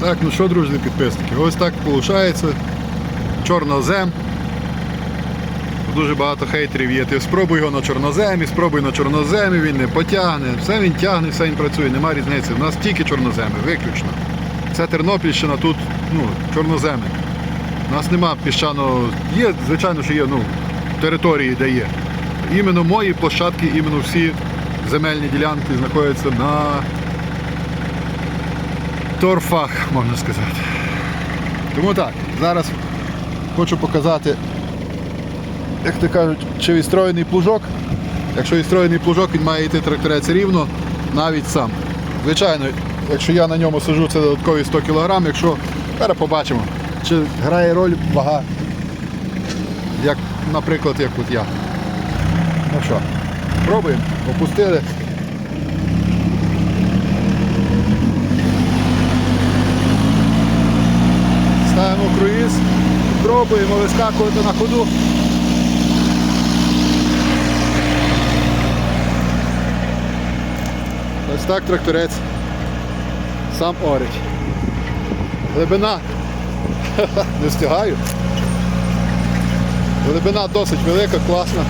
Так, ну що, друзі підписники, ось так виходить. Чорнозем. Дуже багато хейтерів є. Ти спробуй його на чорноземі, спробуй на чорноземі, він не потягне. Все він тягне, все він працює, нема різниці. У нас тільки чорноземи, виключно. Це Тернопільщина, тут ну, чорноземи. У нас нема піщаного. Є, звичайно, що є ну, території, де є. Іменно мої площадки, іменно всі земельні ділянки знаходяться на торфах, можна сказати. Тому так, зараз хочу показати, як то кажуть, чи відстроєний плужок. Якщо відстроєний плужок, він має йти тракторець рівно, навіть сам. Звичайно, якщо я на ньому сижу, це додаткові 100 кг, якщо зараз побачимо, чи грає роль вага, як, наприклад, як от я. Ну що, пробуємо, опустили. Ставимо круїз, пробуємо вискакувати на ходу. Ось так тракторець сам орить. Глибина не встигаю. Глибина досить велика, класна.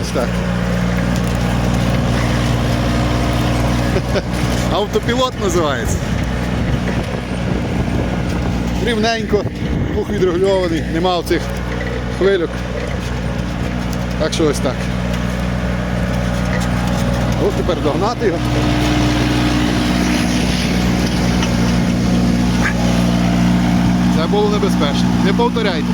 Ось так. Автопілот називається. Рівненько, пух відрегульований, нема оцих хвильок. Так що ось так. Ось тепер догнати його. Це було небезпечно. Не повторяйте.